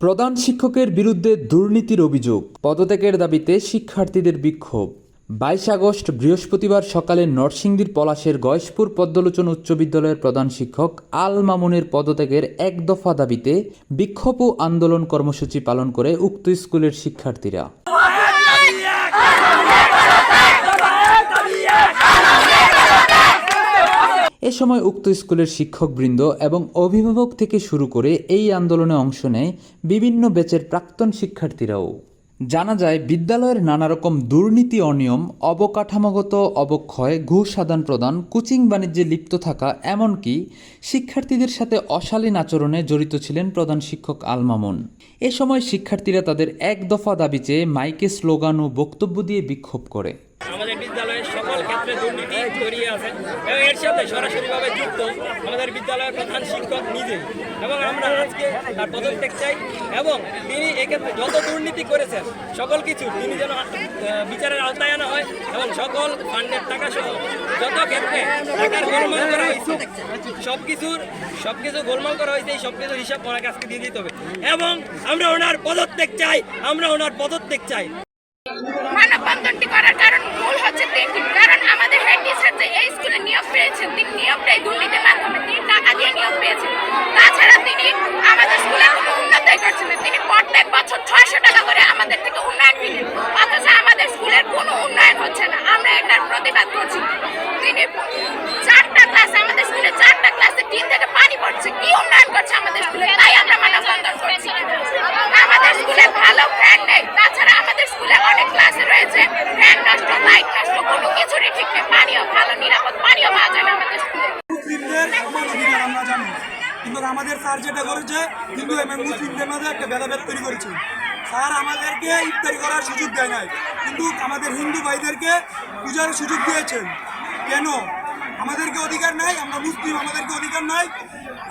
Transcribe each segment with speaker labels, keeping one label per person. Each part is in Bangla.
Speaker 1: প্রধান শিক্ষকের বিরুদ্ধে দুর্নীতির অভিযোগ। পদত্যাগের দাবিতে শিক্ষার্থীদের বিক্ষোভ। বাইশ আগস্ট বৃহস্পতিবার সকালে নরসিংদীর পলাশের গয়েশপুর পদ্মলোচন উচ্চ বিদ্যালয়ের প্রধান শিক্ষক আল মামুনের পদত্যাগের এক দফা দাবিতে বিক্ষোভ ও আন্দোলন কর্মসূচি পালন করে উক্ত স্কুলের শিক্ষার্থীরা। এ সময় উক্ত স্কুলের শিক্ষকবৃন্দ এবং অভিভাবক থেকে শুরু করে এই আন্দোলনে অংশ নেয় বিভিন্ন ব্যাচের প্রাক্তন শিক্ষার্থীরাও। জানা যায়, বিদ্যালয়ের নানা রকম দুর্নীতি অনিয়ম, অবকাঠামোগত অবক্ষয়, ঘুষ আদান প্রদান, কোচিং বাণিজ্যে লিপ্ত থাকা, এমনকি শিক্ষার্থীদের সাথে অশালীন আচরণে জড়িত ছিলেন প্রধান শিক্ষক আলমামুন এ সময় শিক্ষার্থীরা তাদের এক দফা দাবি চেয়ে মাইকে স্লোগান ও বক্তব্য দিয়ে বিক্ষোভ করে
Speaker 2: আমাদের বিদ্যালয়ের সকল ক্ষেত্রে দুর্নীতি জড়িয়ে আছে। এবং এর সাথে সরাসরিভাবে যুক্ত আমাদের বিদ্যালয়ের প্রধান শিক্ষক নিজেই। এবং আমরা আজকে তার পদত্যাগ চাই এবং তিনি এক্ষেত্রে যত দুর্নীতি করেছেন, সকল কিছু তিনি যেন বিচারের আওতায় আনা হয় এবং সকল ফান্ডের টাকা সহ যত ক্ষেত্রে টাকার গোলমাল করা হয়েছে সব কিছুর সব কিছু গোলমাল করা হয়েছে, এই সব কিছুর হিসাব ওনার কাছকে দিয়ে দিতে হবে। এবং আমরা ওনার পদত্যাগ চাই, আমরা ওনার পদত্যাগ চাই
Speaker 3: মানববন্ধনটি করার কারণ মূল হচ্ছে তিনটি কারণ আমাদের হেড টিচার যে এই স্কুলে নিয়োগ পেয়েছেন তিনি নিয়োগটাই দুর্নীতির মাধ্যমে তিনি টাকা দিয়ে নিয়োগ পেয়েছেন তাছাড়া তিনি আমাদের স্কুলে কোনো উন্নতই করছেন না। তিনি প্রত্যেক বছর ছয়শো টাকা করে আমাদের থেকে উন্নয়ন ফি অথচ আমাদের স্কুলের কোনো উন্নয়ন হচ্ছে না। আমরা এটার প্রতিবাদ করছি। তিনি চারটা ক্লাসে আমাদের স্কুলে চারটা ক্লাসে তিন থেকে পানি পড়ছে। কি উন্নয়ন করছে আমাদের স্কুলে তাই আমরা মানববন্ধন করছি আমাদের স্কুলে ভালো ফ্যান নেই তাছাড়া আমাদের স্কুলে অনেক ক্লাসে রয়েছে ফ্যান নষ্ট লাইট নষ্ট কোনো কিছুরই ঠিক নেই পানিও ভালো নিরাপদ পানিও পাওয়া যায় না আমাদের স্কুলে
Speaker 4: মুসলিমদের সমান অধিকার আমরা জানি কিন্তু আমাদের স্যার যেটা করেছে, হিন্দু এবং মুসলিমদের মাঝে একটা ভেদাভেদ তৈরি করেছে। স্যার আমাদেরকে ইফতারি করার সুযোগ দেয় নাই, কিন্তু আমাদের হিন্দু ভাইদেরকে পূজার সুযোগ দিয়েছেন। কেন? আমাদেরকে অধিকার নাই, আমরা মুসলিম, আমাদেরকে অধিকার নাই।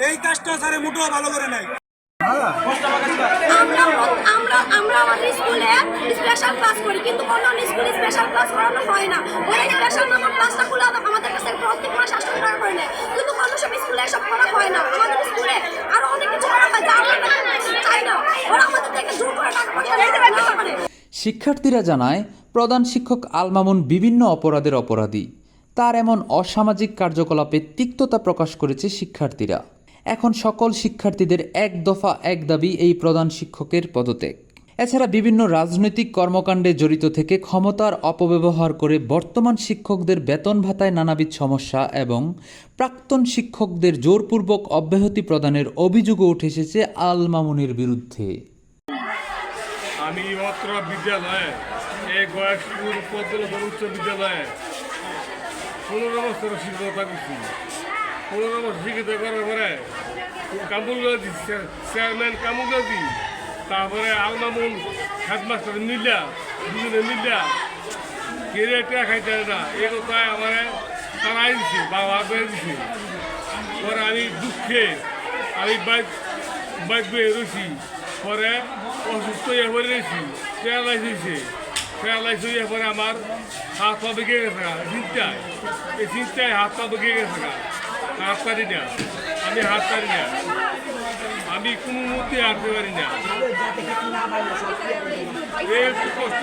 Speaker 4: এই কাজটা স্যারে মোটেও ভালো করে নেয়
Speaker 5: আমরা আমাদের স্কুলে স্পেশাল ক্লাস করি, কিন্তু অন্যান্য স্কুলে স্পেশাল ক্লাস করানো হয় না। ওই কাছে প্রত্যেক মাস কিন্তু অন্য সব স্কুলে এসব করা হয় না আমাদের স্কুলে আরও অনেক কিছু করা হয় যা আমরা চাই না ওরা আমাদের থেকে জোর করে টাকা পয়সা নিতে পারে
Speaker 1: শিক্ষার্থীরা জানায়, প্রধান শিক্ষক আলমামুন বিভিন্ন অপরাধের অপরাধী। তার এমন অসামাজিক কার্যকলাপে তিক্ততা প্রকাশ করেছে শিক্ষার্থীরা। এখন সকল শিক্ষার্থীদের এক দফা এক দাবি এই প্রধান শিক্ষকের পদত্যাগ। এছাড়া বিভিন্ন রাজনৈতিক কর্মকাণ্ডে জড়িত থেকে ক্ষমতার অপব্যবহার করে বর্তমান শিক্ষকদের বেতন ভাতায় নানাবিধ সমস্যা এবং প্রাক্তন শিক্ষকদের জোরপূর্বক অব্যাহতি প্রদানের অভিযোগও উঠে এসেছে আল মামুনের বিরুদ্ধে।
Speaker 6: আমি অত্র বিদ্যালয়ে এই গয়েশপুর পদ্মলোচন উচ্চ বিদ্যালয়ে পনেরো বছর শিক্ষকতা করছি। পনেরো বছর শিক্ষিত করার পরে কামুল গাজী চেয়ারম্যান কামুল গাজী, তারপরে আলমামুন হেডমাস্টার মিল্লা, দুজনে মিল্লা, কেড়ে খাইতে না। এই কথায় আমার তারাই দিছে, বাবা বেড়ে দিছে। পরে আমি দুঃখে আমি বাইক বাইক বেয়ে রয়েছি পরে অসুস্থ হয়ে পড়ে রয়েছি প্যারালাইজ হয়েছে প্যারালাইজ হয়ে পরে আমার হাত পা বেঁকে গেছে চিন্তায় এই চিন্তায় হাত পা বেঁকে গেছে হাত পারি না আমি হাত পারি না আমি কোনো মধ্যে হাঁটতে পারি না।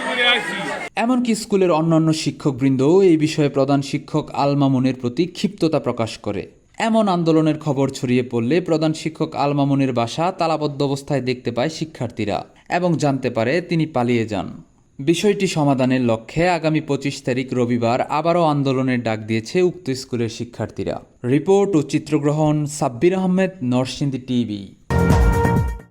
Speaker 6: করে
Speaker 1: এমনকি স্কুলের অন্যান্য শিক্ষকবৃন্দও এই বিষয়ে প্রধান শিক্ষক আলমামুনের প্রতি ক্ষিপ্ততা প্রকাশ করে। এমন আন্দোলনের খবর ছড়িয়ে পড়লে প্রধান শিক্ষক আলমামুনের বাসা তালাবদ্ধ অবস্থায় দেখতে পায় শিক্ষার্থীরা এবং জানতে পারে তিনি পালিয়ে যান। বিষয়টি সমাধানের লক্ষ্যে আগামী পঁচিশ তারিখ রবিবার আবারও আন্দোলনের ডাক দিয়েছে উক্ত স্কুলের শিক্ষার্থীরা। রিপোর্ট ও চিত্রগ্রহণ সাব্বির আহমেদ, নরসিংদী টিভি।